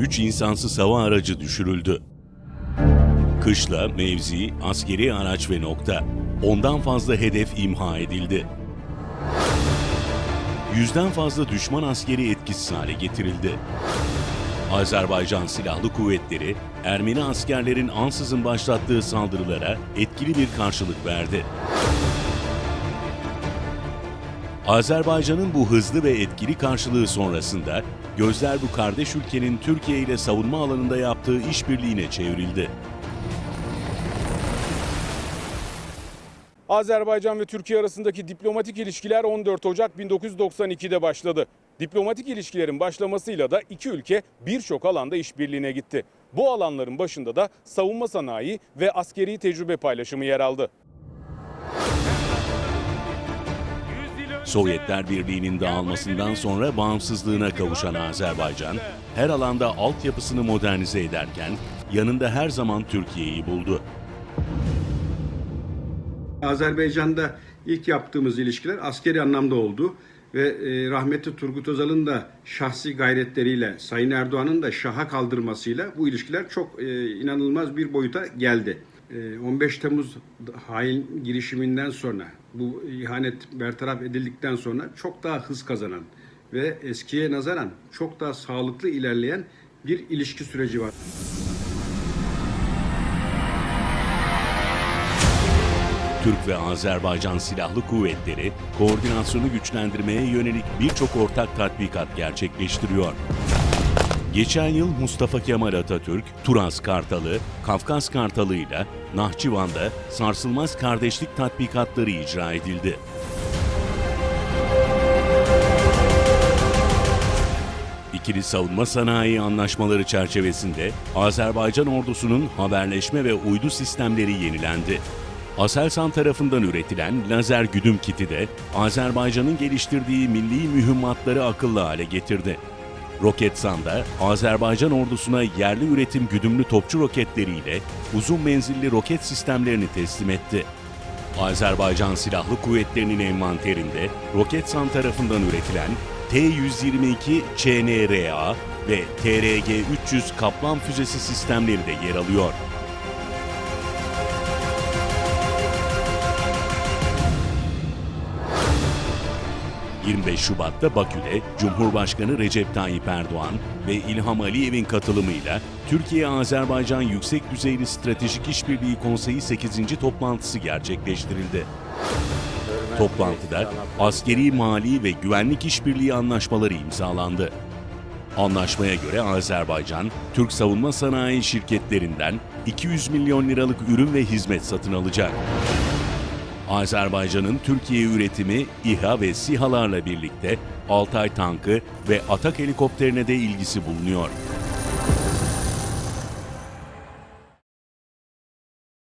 3 insansız hava aracı düşürüldü. Kışla, mevzi, askeri araç ve nokta. Ondan fazla hedef imha edildi. Yüzden fazla düşman askeri etkisiz hale getirildi. Azerbaycan Silahlı Kuvvetleri, Ermeni askerlerin ansızın başlattığı saldırılara etkili bir karşılık verdi. Azerbaycan'ın bu hızlı ve etkili karşılığı sonrasında gözler bu kardeş ülkenin Türkiye ile savunma alanında yaptığı işbirliğine çevrildi. Azerbaycan ve Türkiye arasındaki diplomatik ilişkiler 14 Ocak 1992'de başladı. Diplomatik ilişkilerin başlamasıyla da iki ülke birçok alanda işbirliğine gitti. Bu alanların başında da savunma sanayi ve askeri tecrübe paylaşımı yer aldı. Sovyetler Birliği'nin dağılmasından sonra bağımsızlığına kavuşan Azerbaycan, her alanda altyapısını modernize ederken yanında her zaman Türkiye'yi buldu. Azerbaycan'da ilk yaptığımız ilişkiler askeri anlamda oldu ve e, rahmetli Turgut Özal'ın da şahsi gayretleriyle Sayın Erdoğan'ın da şaha kaldırmasıyla bu ilişkiler çok e, inanılmaz bir boyuta geldi. E, 15 Temmuz hain girişiminden sonra bu ihanet bertaraf edildikten sonra çok daha hız kazanan ve eskiye nazaran çok daha sağlıklı ilerleyen bir ilişki süreci var. Türk ve Azerbaycan Silahlı Kuvvetleri koordinasyonu güçlendirmeye yönelik birçok ortak tatbikat gerçekleştiriyor. Geçen yıl Mustafa Kemal Atatürk, Turas Kartalı, Kafkas Kartalı ile Nahçıvan'da sarsılmaz kardeşlik tatbikatları icra edildi. İkili savunma sanayi anlaşmaları çerçevesinde Azerbaycan ordusunun haberleşme ve uydu sistemleri yenilendi. Aselsan tarafından üretilen lazer güdüm kiti de Azerbaycan'ın geliştirdiği milli mühimmatları akıllı hale getirdi. Roketsan da Azerbaycan ordusuna yerli üretim güdümlü topçu roketleriyle uzun menzilli roket sistemlerini teslim etti. Azerbaycan Silahlı Kuvvetleri'nin envanterinde Roketsan tarafından üretilen T-122 ÇNRA ve TRG-300 Kaplan füzesi sistemleri de yer alıyor. ...25 Şubat'ta Bakü'de Cumhurbaşkanı Recep Tayyip Erdoğan ve İlham Aliyev'in katılımıyla Türkiye-Azerbaycan Yüksek Düzeyli Stratejik İşbirliği Konseyi 8. toplantısı gerçekleştirildi. Toplantıda askeri, mali ve güvenlik işbirliği anlaşmaları imzalandı. Anlaşmaya göre Azerbaycan, Türk savunma sanayi şirketlerinden 200 milyon liralık ürün ve hizmet satın alacak. Azerbaycan'ın Türkiye üretimi İHA ve SİHA'larla birlikte Altay tankı ve Atak helikopterine de ilgisi bulunuyor.